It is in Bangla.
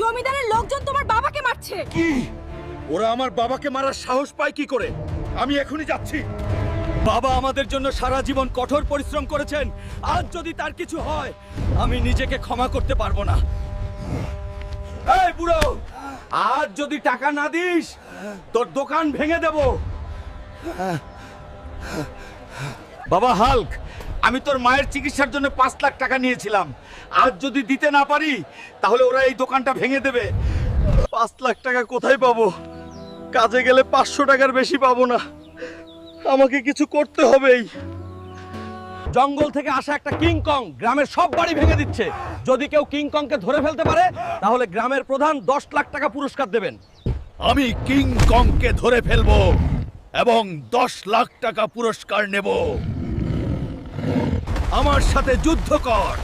জমিদারের লোকজন তোমার বাবাকে মারছে। কি? ওরা আমার বাবাকে মারার সাহস পায় কি করে? আমি এখনই যাচ্ছি। বাবা আমাদের জন্য সারা জীবন কঠোর পরিশ্রম করেছেন। আজ যদি তার কিছু হয়, আমি নিজেকে ক্ষমা করতে পারব না। এই বুড়ো, আজ যদি টাকা না দিস, তোর দোকান ভেঙে দেব। বাবা, হাল্ক আমি তোর মায়ের চিকিৎসার জন্য পাঁচ লাখ টাকা নিয়েছিলাম। আজ যদি দিতে না পারি তাহলে ওরা এই দোকানটা ভেঙে দেবে। পাঁচ লাখ টাকা কোথায় পাবো? কাজে গেলে পাঁচশো টাকার বেশি পাবো না। আমাকে কিছু করতে হবেই। জঙ্গল থেকে আসা একটা কিং কং গ্রামের সব বাড়ি ভেঙে দিচ্ছে। যদি কেউ কিং কংকে ধরে ফেলতে পারে তাহলে গ্রামের প্রধান দশ লাখ টাকা পুরস্কার দেবেন। আমি কিং কংকে ধরে ফেলব এবং দশ লাখ টাকা পুরস্কার নেব। আমার সাথে যুদ্ধ কর।